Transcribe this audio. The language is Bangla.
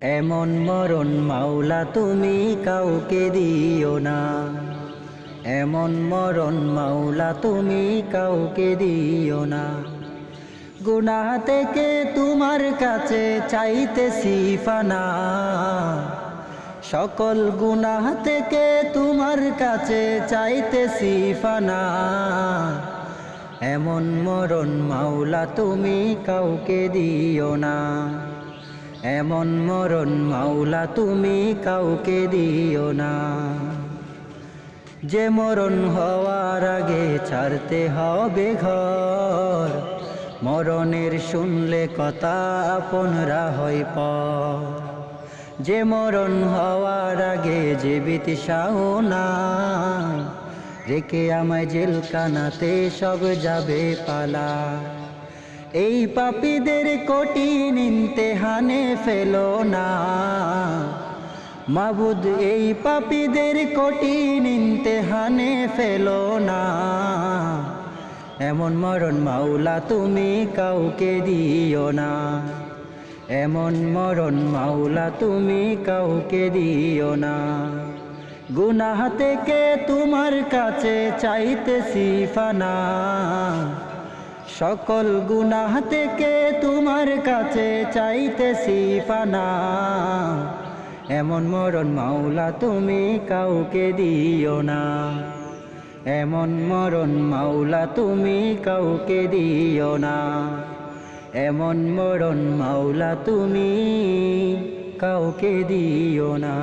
এমন মরণ মাওলা তুমি কাউকে দিও না। এমন মরণ মাওলা তুমি কাউকে দিও না। গুনাহ থেকে তোমার কাছে চাইতেছি ফানা। সকল গুনাহ থেকে তোমার কাছে চাইতেছি ফানা। এমন মরণ মাওলা তুমি কাউকে দিও না। এমন মরণ মাওলা তুমি কাউকে দিও না। যে মরণ হওয়ার আগে ছাড়তে হবে ঘর, মরণের শুনলে কথা আপনরা হয় পর। যে মরণ হওয়ার আগে জীবিত নাই রেখে আমায় জেলখানাতে সব যাবে পালা। এই পাপীদের কঠিন ইমতেহানে ফেলো না। মাবুদ, এই পাপীদের কঠিন ইমতেহানে ফেলো না। এমন মরণ মাওলা, তুমি কাউকে দিও না। এমন মরণ মাওলা, তুমি কাউকে দিও না। গুনাহ থেকে তোমার কাছে চাইতেছি ফানা। সকল গুনাহ থেকে তোমার কাছে চাইতেছি ফানা। এমন মরণ মাওলা তুমি কাউকে দিও না। এমন মরণ মাওলা তুমি কাউকে দিও না। এমন মরণ মাওলা তুমি কাউকে দিও না।